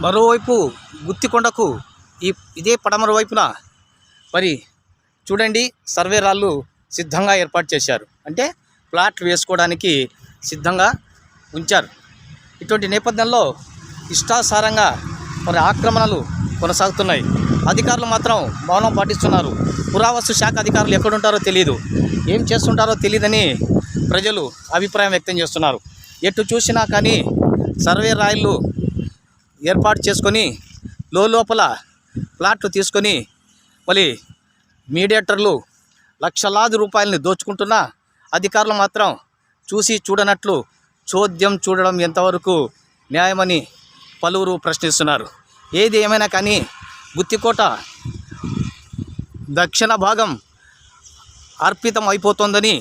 మరోవైపు గుత్తికొండకు ఈ ఇదే పడమర వైపున మరి చూడండి సర్వే రాళ్ళు సిద్ధంగా ఏర్పాటు చేశారు. అంటే ప్లాట్లు వేసుకోవడానికి సిద్ధంగా ఉంచారు. ఇటువంటి నేపథ్యంలో ఇష్టాసారంగా మరి ఆక్రమణలు కొనసాగుతున్నాయి. అధికారులు మాత్రం మౌనం పాటిస్తున్నారు. పురావస్తు శాఖ అధికారులు ఎక్కడుంటారో తెలియదు ఏం చేస్తుంటారో తెలియదని ప్రజలు అభిప్రాయం వ్యక్తం చేస్తున్నారు. ఎటు చూసినా కానీ సర్వే రాయిళ్ళు ఏర్పాటు చేసుకొని లోపల ప్లాట్లు తీసుకొని మళ్ళీ మీడియేటర్లు లక్షలాది రూపాయలని దోచుకుంటున్నా అధికారులు మాత్రం చూసి చూడనట్లు చోద్యం చూడడం ఎంతవరకు న్యాయమని పలువురు ప్రశ్నిస్తున్నారు. ఏది ఏమైనా కానీ గుత్తికోట దక్షిణ భాగం అర్పితం అయిపోతోందని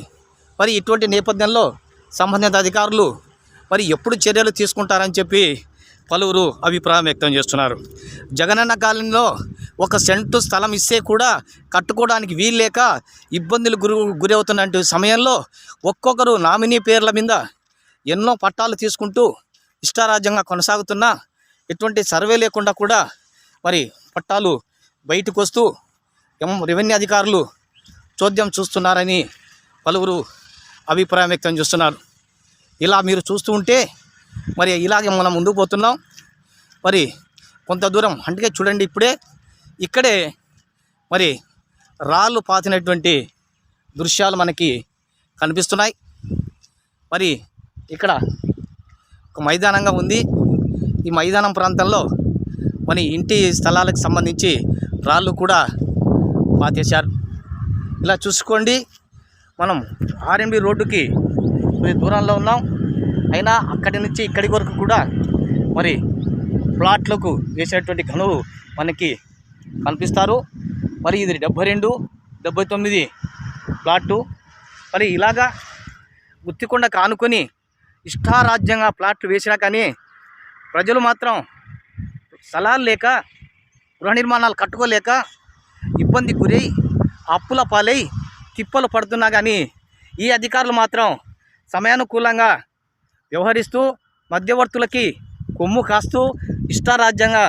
మరి ఇటువంటి నేపథ్యంలో సంబంధిత అధికారులు మరి ఎప్పుడు చర్యలు తీసుకుంటారని చెప్పి పలువురు అభిప్రాయం వ్యక్తం చేస్తున్నారు. జగనన్న కాలంలో ఒక సెంటు స్థలం ఇస్తే కూడా కట్టుకోవడానికి వీల్లేక ఇబ్బందులు గురి గురవుతున్నటువంటి సమయంలో ఒక్కొక్కరు నామినీ పేర్ల మీద ఎన్నో పట్టాలు తీసుకుంటూ ఇష్టారాజ్యంగా కొనసాగుతున్నా ఎటువంటి సర్వే లేకుండా కూడా మరి పట్టాలు బయటకు వస్తూ రెవెన్యూ అధికారులు చోద్యం చూస్తున్నారని పలువురు అభిప్రాయం వ్యక్తం చేస్తున్నారు. ఇలా మీరు చూస్తూ ఉంటే మరి ఇలాగే మనం ముందుకు పోతున్నాం. మరి కొంత దూరం అంటే చూడండి ఇప్పుడే ఇక్కడే మరి రాళ్ళు పాతినటువంటి దృశ్యాలు మనకి కనిపిస్తున్నాయి. మరి ఇక్కడ ఒక మైదానంగా ఉంది. ఈ మైదానం ప్రాంతంలో మన ఇంటి స్థలాలకు సంబంధించి రాళ్ళు కూడా పాతేశారు. ఇలా చూసుకోండి. మనం ఆర్ఎండి రోడ్డుకి కొద్ది దూరంలో ఉన్నాం. అయినా అక్కడి నుంచి ఇక్కడి వరకు కూడా మరి ప్లాట్లకు వేసినటువంటి గనులు మనకి కనిపిస్తారు. మరి ఇది డెబ్బై రెండు డెబ్బై తొమ్మిది ప్లాటు. మరి ఇలాగా గుత్తికొండ కానుకొని ఇష్టారాజ్యంగా ప్లాట్లు వేసినా కానీ ప్రజలు మాత్రం స్థలాలు లేక గృహ నిర్మాణాలు కట్టుకోలేక ఇబ్బంది గురై అప్పుల పాలై తిప్పలు పడుతున్నా కానీ ఈ అధికారులు మాత్రం సమయానుకూలంగా వ్యవహరిస్తూ మధ్యవర్తులకి కొమ్ము కాస్తూ ఇష్టారాజ్యంగా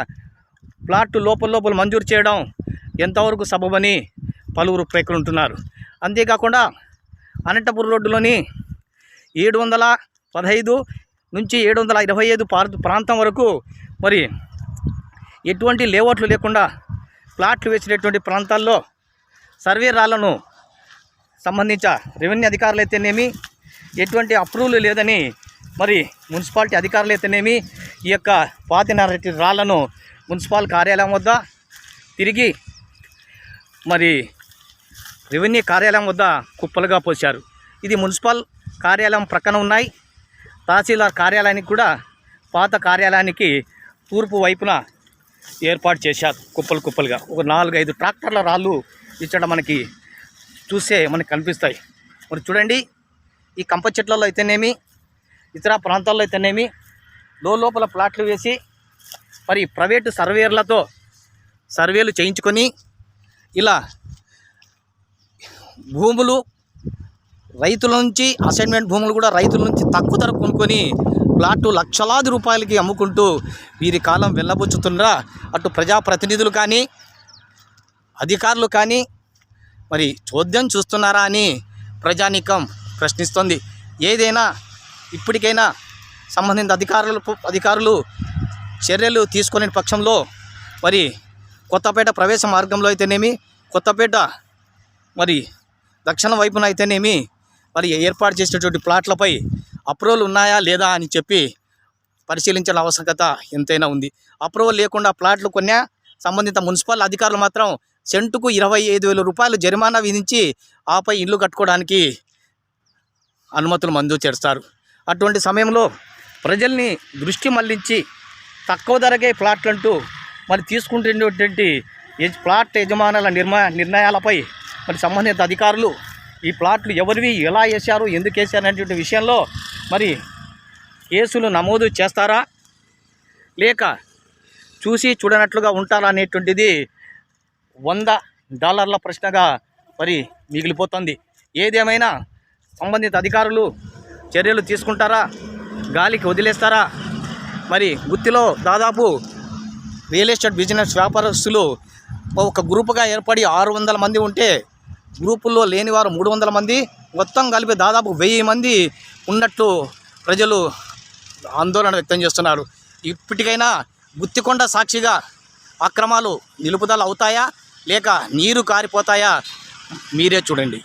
ప్లాట్ లోపల లోపల మంజూరు చేయడం ఎంతవరకు సబబని పలువురు పేర్కొంటున్నారు అంతేకాకుండా అనంతపురం రోడ్డులోని ఏడు వందల పదహైదు నుంచి ఏడు వందల ఇరవై ఐదు ప్రాంతం వరకు మరి ఎటువంటి లేఅవుట్లు లేకుండా ప్లాట్లు వేసినటువంటి ప్రాంతాల్లో సర్వే రాళ్ళను సంబంధించిన రెవెన్యూ అధికారులు అయితేనేమి ఎటువంటి అప్రూవల్ లేదని మరి మున్సిపాలిటీ అధికారులు అయితేనేమి ఈ యొక్క పాతినరటి రాళ్ళను మున్సిపల్ కార్యాలయం వద్ద తిరిగి మరి రెవెన్యూ కార్యాలయం వద్ద కుప్పలుగా పోశారు. ఇది మున్సిపల్ కార్యాలయం ప్రక్కన ఉన్నాయి. తహసీల్దార్ కార్యాలయానికి కూడా పాత కార్యాలయానికి తూర్పు వైపున ఏర్పాటు చేశారు కుప్పలు కుప్పలుగా. ఒక నాలుగు ఐదు ట్రాక్టర్ల రాళ్ళు ఇచ్చడం మనకి చూస్తే మనకి కనిపిస్తాయి. మరి చూడండి ఈ కంప చెట్లలో అయితేనేమి ఇతర ప్రాంతాల్లో అయితేనేమి లోపల ప్లాట్లు వేసి మరి ప్రైవేటు సర్వేయర్లతో సర్వేలు చేయించుకొని ఇలా భూములు రైతుల నుంచి అసైన్మెంట్ భూములు కూడా రైతుల నుంచి తక్కువ ధర కొనుక్కొని ప్లాట్లు లక్షలాది రూపాయలకి అమ్ముకుంటూ వీరి కాలం వెళ్ళబుచ్చుతుండ్రా అటు ప్రజాప్రతినిధులు కానీ అధికారులు కానీ మరి చోద్యం చూస్తున్నారా అని ప్రజానీకం ప్రశ్నిస్తోంది. ఏదైనా ఇప్పటికైనా సంబంధిత అధికారులు అధికారులు చర్యలు తీసుకునే పక్షంలో మరి కొత్తపేట ప్రవేశ మార్గంలో అయితేనేమి కొత్తపేట మరి దక్షిణ వైపున అయితేనేమి మరి ఏర్పాటు చేసినటువంటి ప్లాట్లపై అప్రూవల్ ఉన్నాయా లేదా అని చెప్పి పరిశీలించిన ఆవశ్యకత ఎంతైనా ఉంది. అప్రూవల్ లేకుండా ప్లాట్లు కొన్నా సంబంధిత మున్సిపల్ అధికారులు మాత్రం సెంటుకు ఇరవై ఐదు వేల రూపాయలు జరిమానా విధించి ఆపై ఇల్లు కట్టుకోవడానికి అనుమతులు మంజూరు చేస్తారు. అటువంటి సమయంలో ప్రజల్ని దృష్టి మళ్ళించి తక్కువ ధరకే ప్లాట్లంటూ మరి తీసుకుంటున్నటువంటి ప్లాట్ యజమానుల నిర్మా నిర్ణయాలపై మరి సంబంధిత అధికారులు ఈ ప్లాట్లు ఎవరివి ఎలా వేశారు ఎందుకు వేశారు అనేటువంటి విషయంలో మరి కేసులు నమోదు చేస్తారా లేక చూసి చూడనట్లుగా ఉంటారా అనేటువంటిది వంద డాలర్ల ప్రశ్నగా మరి మిగిలిపోతుంది. ఏదేమైనా సంబంధిత అధికారులు చర్యలు తీసుకుంటారా? గాలికి వదిలేస్తారా? మరి గుత్తిలో దాదాపు రియల్ ఎస్టేట్ బిజినెస్ వ్యాపారస్తులు ఒక గ్రూపుగా ఏర్పడి ఆరు వందల మంది ఉంటే గ్రూపుల్లో లేని వారు మూడు వందల మంది మొత్తం కలిపి దాదాపు వెయ్యి మంది ఉన్నట్లు ప్రజలు ఆందోళన వ్యక్తం చేస్తున్నారు. ఇప్పటికైనా గుత్తికొండ సాక్షిగా అక్రమాలు నిలుపుదల అవుతాయా? లేక నీరు కారిపోతాయా? మీరే చూడండి.